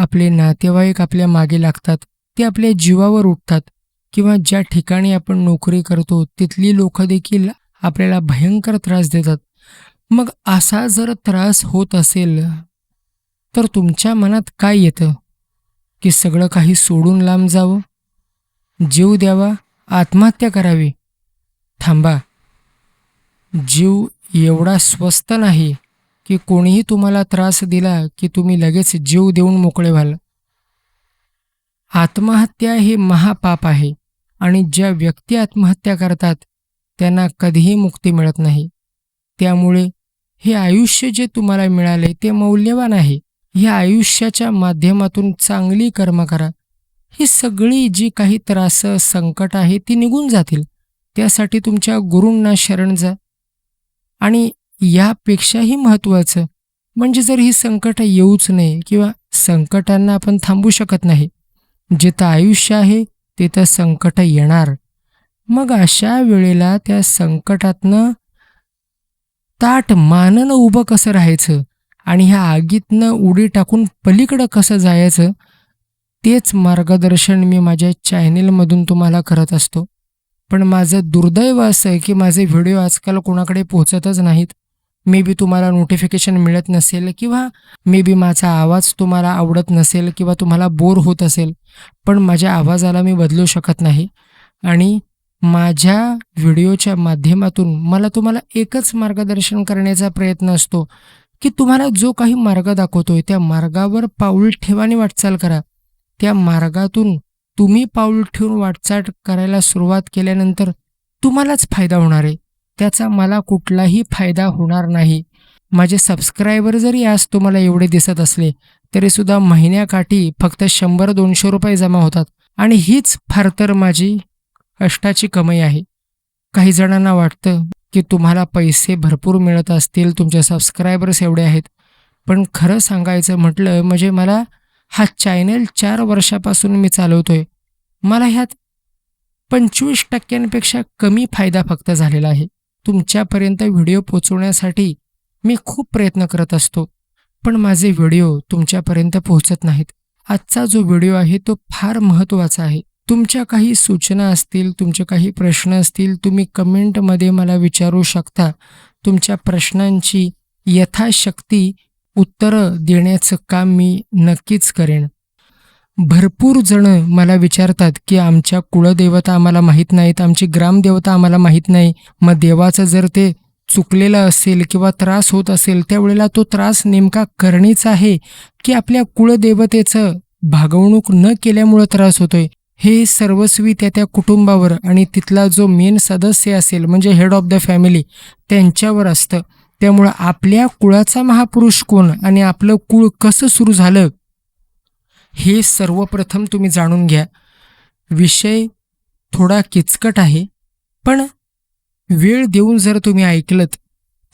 आपले नातेवाईक आपल्या मागे लागतात ते आपल्या जीवावर उठतात किंवा ज्या ठिकाणी आपण नोकरी करतो तिथली लोक देखील आपल्याला भयंकर त्रास देतात. मग असा जर त्रास होत असेल तर तुमच्या मनात काय येतं? की सगळं काही सोडून लांब जावं? जीव द्यावा आत्महत्या करावी? थांबा. जीव एवढा स्वस्त नाही की कोणीही तुम्हाला त्रास दिला की तुम्ही लगेच जीव देऊन मोकळे व्हाल. आत्महत्या हे महापाप आहे आणि ज्या व्यक्ती आत्महत्या करतात त्यांना कधीही मुक्ती मिळत नाही. त्यामुळे हे आयुष्य जे तुम्हाला मिळाले ते मौल्यवान आहे. ह्या आयुष्याच्या माध्यमातून चांगली कर्म करा. ही सगळी जी काही त्रास संकट आहे ती निघून जातील. त्यासाठी तुमच्या गुरूंना शरण जा. आणि यापेक्षाही महत्त्वाचं. म्हणजे जर ही संकट येऊच नये किंवा संकटांना आपण थांबू शकत नाही. जिथं आयुष्य आहे तिथं संकट येणार. मग अशा वेळेला त्या संकटातनं ताट माननं उभं कसं राहायचं? आणि ह्या आगीतनं उडी टाकून पलीकडं कसं जायचं? तेच मार्गदर्शन मी माझ्या चॅनेलमधून तुम्हाला करत असतो. पण माझं दुर्दैव असं आहे की माझे व्हिडिओ आजकाल कोणाकडे पोहोचतच नाहीत. मे बी तुम्हाला नोटिफिकेशन मिळत नसेल किंवा मे बी माझा आवाज तुम्हाला आवडत नसेल किंवा तुम्हाला बोर होत असेल पण माझ्या आवाजाला मी बदलू शकत नाही. आणि माझ्या व्हिडिओच्या माध्यमातून मला तुम्हाला एकच मार्गदर्शन करण्याचा प्रयत्न असतो की तुम्हाला जो काही मार्ग दाखवतोय त्या मार्गावर पाऊल ठेवाने वाटचाल करा. त्या मार्गातून तुम्ही पाऊल ठेवून वाटचाल करायला सुरुवात केल्यानंतर तुम्हालाच फायदा होणार आहे. त्याचा मला कुठलाही फायदा होणार नाही. माझे सबस्क्रायबर जरी आज तुम्हाला एवढे दिसत असले तरीसुद्धा महिन्याकाठी फक्त शंभर दोनशे रुपये जमा होतात. आणि हीच फार तर माझी कष्टाची कमाई आहे. काही जणांना वाटतं की तुम्हाला पैसे भरपूर मिळत असतील तुमचे सबस्क्रायबर्स एवढे आहेत. पण खरं सांगायचं म्हटलं म्हणजे मला हा चॅनल चार वर्षापासून मी चालवतो आहे मला ह्यात पंचवीस टक्क्यांपेक्षा कमी फायदा फक्त झालेला आहे. तुमच्यापर्यंत व्हिडिओ पोचवण्यासाठी मी खूप प्रयत्न करत असतो पण माझे व्हिडिओ तुमच्यापर्यंत पोहोचत नाहीत. आजचा जो व्हिडिओ आहे तो फार महत्त्वाचा आहे. तुमच्या काही सूचना असतील तुमचे काही प्रश्न असतील तुम्ही कमेंटमध्ये मला विचारू शकता. तुमच्या प्रश्नांची यथाशक्ती उत्तरं देण्याचं काम मी नक्कीच करेन. भरपूर जण मला विचारतात की आमच्या कुळदेवता आम्हाला माहीत नाहीत आमची ग्रामदेवता आम्हाला माहीत नाही. मग देवाचं जर ते चुकलेलं असेल किंवा त्रास होत असेल त्यावेळेला तो त्रास नेमका करणेचा आहे की आपल्या कुळदेवतेचं भागवणूक न केल्यामुळं त्रास होतोय? हे सर्वस्वी त्या त्या कुटुंबावर आणि तिथला जो मेन सदस्य असेल म्हणजे हेड ऑफ द फॅमिली त्यांच्यावर असतं. त्यामुळं आपल्या कुळाचा महापुरुष कोण आणि आपलं कुळ कसं सुरू झालं? हे सर्वप्रथम तुम्ही जाणून घ्या. विषय थोडा किचकट आहे पण वेळ देऊन जर तुम्ही ऐकलत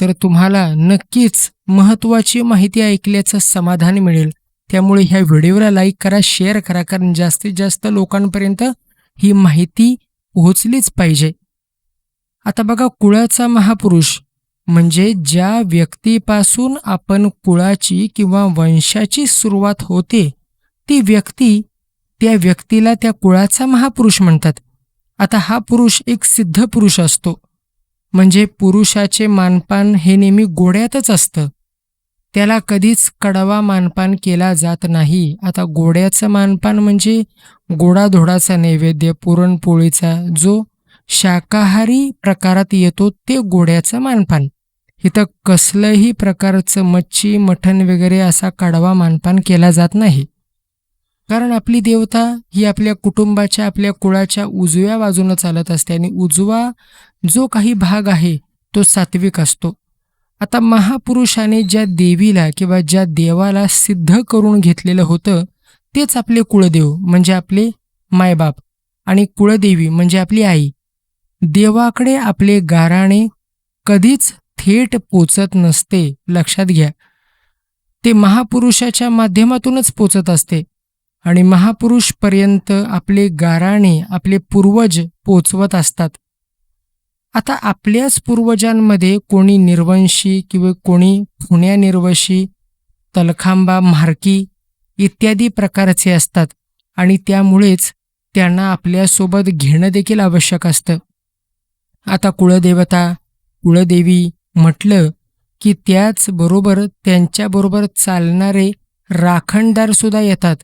तर तुम्हाला नक्कीच महत्त्वाची माहिती ऐकल्याचं समाधान मिळेल. त्यामुळे ह्या व्हिडिओला लाईक करा शेअर करा कारण जास्तीत जास्त लोकांपर्यंत ही माहिती पोहोचलीच पाहिजे. आता बघा कुळाचा महापुरुष म्हणजे ज्या व्यक्तीपासून आपण कुळाची किंवा वंशाची सुरुवात होते ती व्यक्ती त्या व्यक्तीला त्या कुळाचा महापुरुष म्हणतात. आता हा पुरुष एक सिद्ध पुरुष असतो. म्हणजे पुरुषाचे मानपान हे नेहमी गोड्यातच असतं. त्याला कधीच कडवा मानपान केला जात नाही. आता गोड्याचं मानपान म्हणजे गोडाधोडाचा नैवेद्य पुरणपोळीचा जो शाकाहारी प्रकारात येतो ते गोड्याचं मानपान. इथं कसलंही प्रकारचं मच्छी मठण वगैरे असा कडवा मानपान केला जात नाही. कारण आपली देवता ही आपल्या कुटुंबाच्या आपल्या कुळाच्या उजव्या बाजूनं चालत असते आणि उजवा जो काही भाग आहे तो सात्विक असतो. आता महापुरुषाने ज्या देवीला किंवा ज्या देवाला सिद्ध करून घेतलेलं होतं तेच आपले कुळदेव म्हणजे आपले मायबाप आणि कुळदेवी म्हणजे आपली आई. देवाकडे आपले गाराणे कधीच थेट पोचत नसते लक्षात घ्या. ते महापुरुषाच्या माध्यमातूनच पोचत असते. आणि महापुरुषपर्यंत आपले गाराणे आपले पूर्वज पोचवत असतात. आता आपल्याच पूर्वजांमध्ये कोणी निर्वंशी किंवा कोणी पुण्या निर्वशी तलखांबा मार्की इत्यादी प्रकारचे असतात आणि त्यामुळेच त्यांना आपल्यासोबत घेणं देखील आवश्यक असतं. आता कुळदेवता कुळदेवी म्हटलं की त्याचबरोबर त्यांच्याबरोबर चालणारे राखणदार सुद्धा येतात.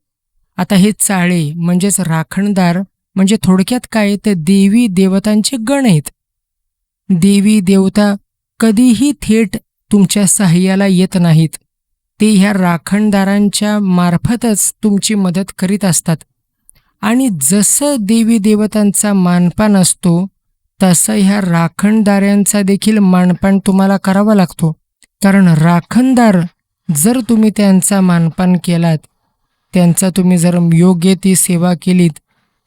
आता हे चाळे म्हणजेच राखणदार म्हणजे थोडक्यात काय तर देवी देवतांचे गण आहेत. देवी देवता कधीही थेट तुमच्या सहाय्याला येत नाहीत. ते ह्या राखणदारांच्या मार्फतच तुमची मदत करीत असतात. आणि जसं देवी देवतांचा मानपान असतो तसं ह्या राखणदारांचा देखील मानपान तुम्हाला करावा लागतो. कारण राखणदार जर तुम्ही त्यांचा मानपान केलात त्यांचा तुम्ही जर योग्य ती सेवा केलीत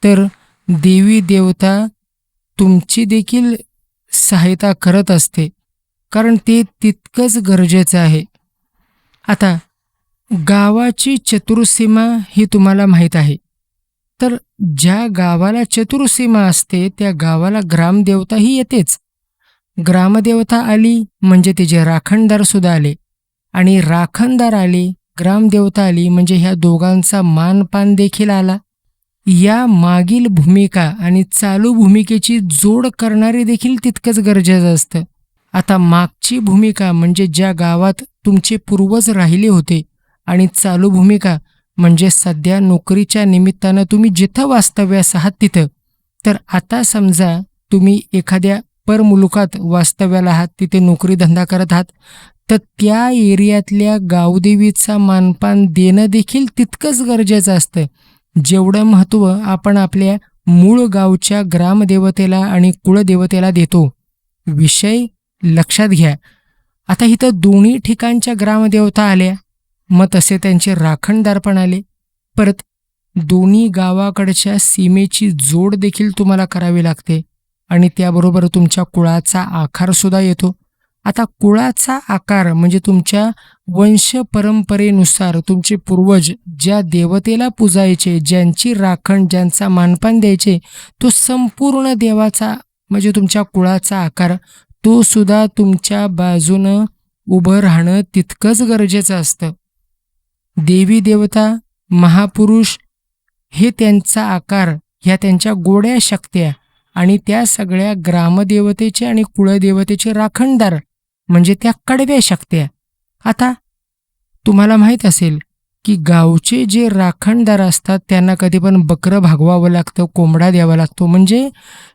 तर देवी देवता तुमची देखील सहायता करत असते कारण ते तितकंच गरजेचं आहे. आता गावाची चतुर्सीमा ही तुम्हाला माहीत आहे. तर ज्या गावाला चतुर्सीमा असते त्या गावाला ग्रामदेवता ही येतेच. ग्रामदेवता आली म्हणजे तिचे राखणदारसुद्धा आले. आणि राखणदार आले ग्रामदेवता आली म्हणजे ह्या दोघांचा मानपान देखील आला. या मागील भूमिका आणि चालू भूमिकेची जोड करणारे देखील तितकंच गरजेचं असतं. आता मागची भूमिका म्हणजे ज्या गावात तुमचे पूर्वज राहिले होते आणि चालू भूमिका म्हणजे सध्या नोकरीच्या निमित्तानं तुम्ही जिथं वास्तव्यास आहात तिथं. तर आता समजा तुम्ही एखाद्या परमुलुकात वास्तव्याला आहात तिथे नोकरी धंदा करत आहात तर त्या एरियातल्या गावदेवीचा मानपान देणं देखील तितकंच गरजेचं असतं. जेवढं महत्त्व आपण आपल्या मूळ गावच्या ग्रामदेवतेला आणि कुळदेवतेला देतो विषय लक्षात घ्या. आता इथं दोन्ही ठिकाणच्या ग्रामदेवता आल्या मग तसे त्यांचे राखणदार पण आले. परत दोन्ही गावाकडच्या सीमेची जोड देखील तुम्हाला करावी लागते आणि त्याबरोबर तुमच्या कुळाचा आकारसुद्धा येतो. आता कुळाचा आकार म्हणजे तुमच्या वंश परंपरेनुसार तुमचे पूर्वज ज्या देवतेला पूजायचे ज्यांची राखण ज्यांचा मानपान द्यायचे तो संपूर्ण देवाचा म्हणजे तुमच्या कुळाचा आकार तो सुद्धा तुमच्या बाजूनं उभं राहणं तितकंच गरजेचं असतं. देवी देवता महापुरुष हे त्यांचा आकार ह्या त्यांच्या गोड्या शक्त्या आणि त्या सगळ्या ग्रामदेवतेचे आणि कुळदेवतेचे राखणदार म्हणजे त्या कडव्या शक्त्या. आता तुम्हाला माहीत असेल की गावचे जे राखणदार असतात त्यांना कधी पण बकरं भागवावं लागतं कोंबडा द्यावा लागतो. म्हणजे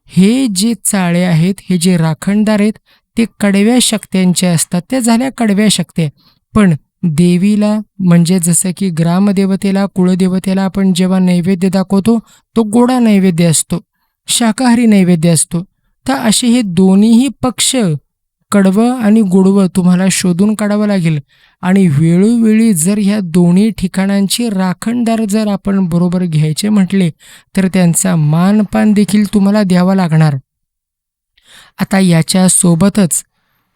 हे जे चाळे आहेत हे जे राखणदार आहेत ते कडव्या शक्त्यांचे असतात. त्या झाल्या कडव्या शक्त्या. पण देवीला म्हणजे जसं की ग्रामदेवतेला कुळदेवतेला आपण जेव्हा नैवेद्य दाखवतो तो गोडा नैवेद्य असतो शाकाहारी नैवेद्य असतो. तर असे हे दोन्हीही पक्ष कडवं आणि गोडवं तुम्हाला शोधून काढावं लागेल. आणि वेळोवेळी जर ह्या दोन्ही ठिकाणांची राखणदार जर आपण बरोबर घ्यायचे म्हटले तर त्यांचा मानपान देखील तुम्हाला द्यावा लागणार. आता याच्यासोबतच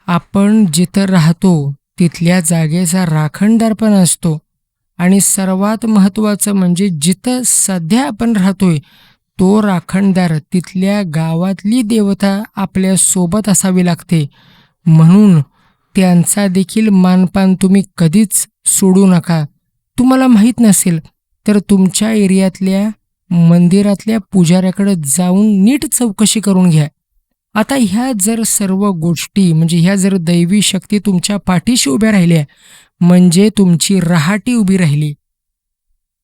आपण जिथं राहतो तिथल्या जागेचा राखणदार पण असतो. आणि सर्वात महत्त्वाचं म्हणजे जिथं सध्या आपण राहतोय तो राखणदार तिथल्या गावातली देवता आपल्यासोबत असावी लागते. म्हणून त्यांचा देखील मानपान तुम्ही कधीच सोडू नका. तुम्हाला माहीत नसेल तर तुमच्या एरियातल्या मंदिरातल्या पुजाऱ्याकडे जाऊन नीट चौकशी करून घ्या. आता ह्या जर सर्व गोष्टी म्हणजे ह्या जर दैवी शक्ती तुमच्या पाठीशी उभ्या राहिल्या म्हणजे तुमची रहाटी उभी राहिली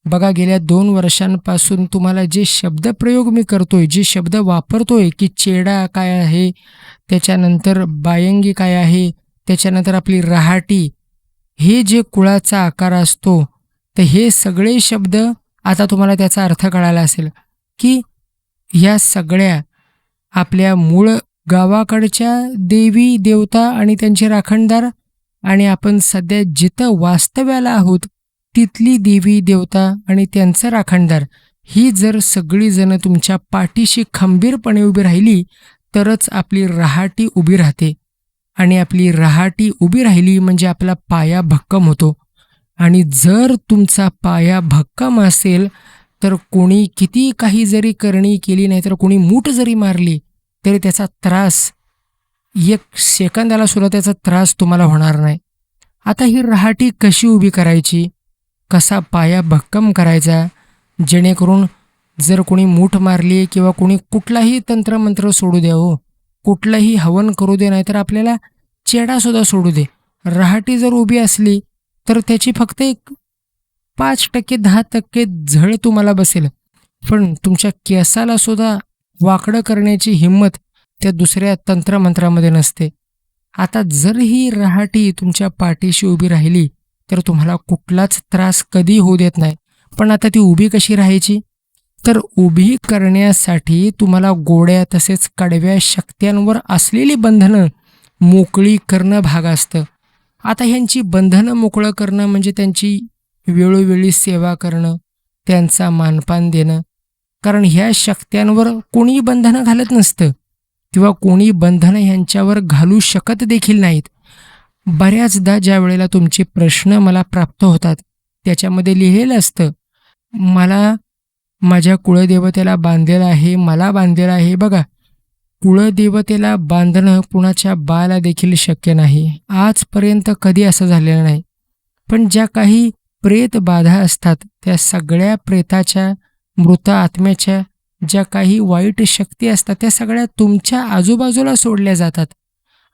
बघा गेल्या दोन वर्षांपासून तुम्हाला जे शब्दप्रयोग मी करतोय जे शब्द वापरतोय की चेडा काय आहे त्याच्यानंतर बायंगी काय आहे त्याच्यानंतर आपली रहाटी हे जे कुळाचा आकार असतो तर हे सगळे शब्द आता तुम्हाला त्याचा अर्थ कळाला असेल की ह्या सगळ्या आपल्या मूळ गावाकडच्या देवी देवता आणि त्यांचे राखणदार आणि आपण सध्या जिथं वास्तव्याला आहोत तिथली देवी देवता आणि त्यांचं राखणदार ही जर सगळीजणं तुमच्या पाठीशी खंबीरपणे उभी राहिली तरच आपली रहाटी उभी राहते. आणि आपली रहाटी उभी राहिली म्हणजे आपला पाया भक्कम होतो. आणि जर तुमचा पाया भक्कम असेल तर कोणी किती काही जरी करणी केली नाही तर कोणी मूठ जरी मारली तरी त्याचा त्रास एक सेकंदाला सुद्धा त्याचा त्रास तुम्हाला होणार नाही. आता ही रहाटी कशी उभी करायची? कसा पाया भक्कम करायचा? जेणेकरून जर कोणी मूठ मारली किंवा कोणी कुठलाही तंत्रमंत्र सोडू द्या हो कुठलंही हवन करू दे नाहीतर आपल्याला चेडासुद्धा सोडू दे. रहाटी जर उभी असली तर त्याची फक्त एक पाच टक्के दहा टक्के झळ तुम्हाला बसेल. पण तुमच्या केसाला सुद्धा वाकडं करण्याची हिंमत त्या दुसऱ्या तंत्रमंत्रामध्ये नसते. आता जर ही रहाटी तुमच्या पाठीशी उभी राहिली तर तुम्हाला कुठलाच त्रास कधी होऊ देत नाही. पण आता ती उभी कशी राहायची? तर उभी करण्यासाठी तुम्हाला गोड्या तसेच कडव्या शक्त्यांवर असलेली बंधनं मोकळी करणं भाग असतं. आता ह्यांची बंधनं मोकळं करणं म्हणजे त्यांची वेळोवेळी सेवा करणं त्यांचा मानपान देणं. कारण ह्या शक्त्यांवर कोणी बंधनं घालत नसतं. किंवा कोणी बंधनं ह्यांच्यावर घालू शकत देखील नाहीत. बऱ्याचदा ज्या वेळेला तुमचे प्रश्न मला प्राप्त होतात त्याच्यामध्ये लिहिलेलं असतं मला माझ्या कुळदेवतेला बांधलेलं आहे मला बांधलेलं आहे. बघा कुळदेवतेला बांधणं कुणाच्या बाला देखील शक्य नाही. आजपर्यंत कधी असं झालेलं नाही. पण ज्या काही प्रेत बाधा असतात त्या सगळ्या प्रेताच्या मृत आत्म्याच्या ज्या काही वाईट शक्ती असतात त्या सगळ्या तुमच्या आजूबाजूला सोडल्या जातात.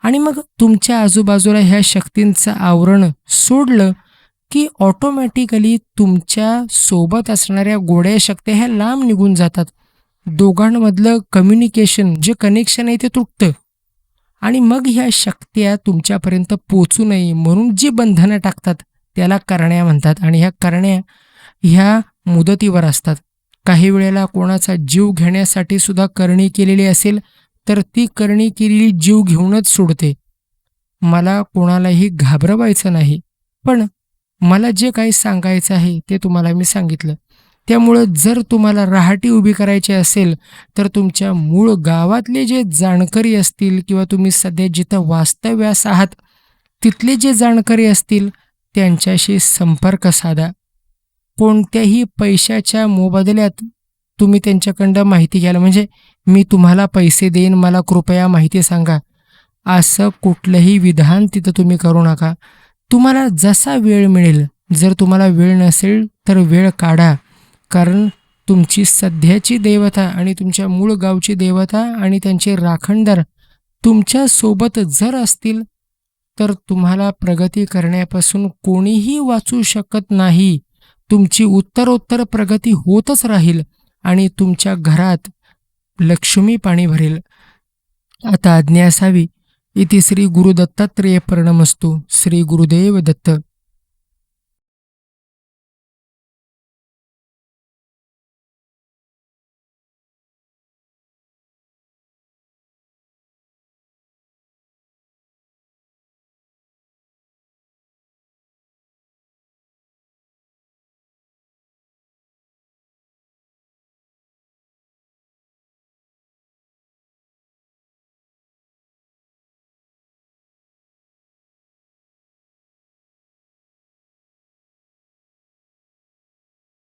आणि मग तुमच्या आजूबाजूला ह्या शक्तींचं आवरण सोडलं की ऑटोमॅटिकली तुमच्यासोबत असणाऱ्या गोड्या शक्त्या ह्या लांब निघून जातात. दोघांमधलं कम्युनिकेशन जे कनेक्शन आहे ते तुटतं. आणि मग ह्या शक्त्या तुमच्यापर्यंत पोचू नये म्हणून जी बंधनं टाकतात त्याला करण्या म्हणतात. आणि ह्या करण्या ह्या मुदतीवर असतात. काही वेळेला कोणाचा जीव घेण्यासाठी सुद्धा करणी केलेली असेल तर ती करणी केलेली जीव घेऊनच सोडते. मला कोणालाही घाबरवायचं नाही. पण मला जे काही सांगायचं आहे ते तुम्हाला मी सांगितलं. त्यामुळं जर तुम्हाला रहाटी उभी करायची असेल तर तुमच्या मूळ गावातले जे जाणकरी असतील किंवा तुम्ही सध्या जिथं वास्तव्यास आहात तिथले जे जाणकरी असतील त्यांच्याशी संपर्क साधा. कोणत्याही पैशाच्या मोबदल्यात तुम्ही त्यांच्याकडं माहिती घ्याल. म्हणजे मी तुम्हाला पैसे देईन मला कृपया माहिती सांगा. असं कुठलंही विधान तिथं तुम्ही करू नका. तुम्हाला जसा वेळ मिळेल जर तुम्हाला वेळ नसेल तर वेळ काढा. कारण तुमची सध्याची देवता आणि तुमच्या मूळ गावची देवता आणि त्यांचे राखणदार तुमच्यासोबत जर असतील तर तुम्हाला प्रगती करण्यापासून कोणीही वाचू शकत नाही. तुमची उत्तरोत्तर प्रगती होतच राहील आणि तुमच्या घरात लक्ष्मी पाणी भरेल. आता आज्ञा असावी इति श्री गुरुदत्तात्रेय प्रणमस्तू श्री गुरुदेव दत्त.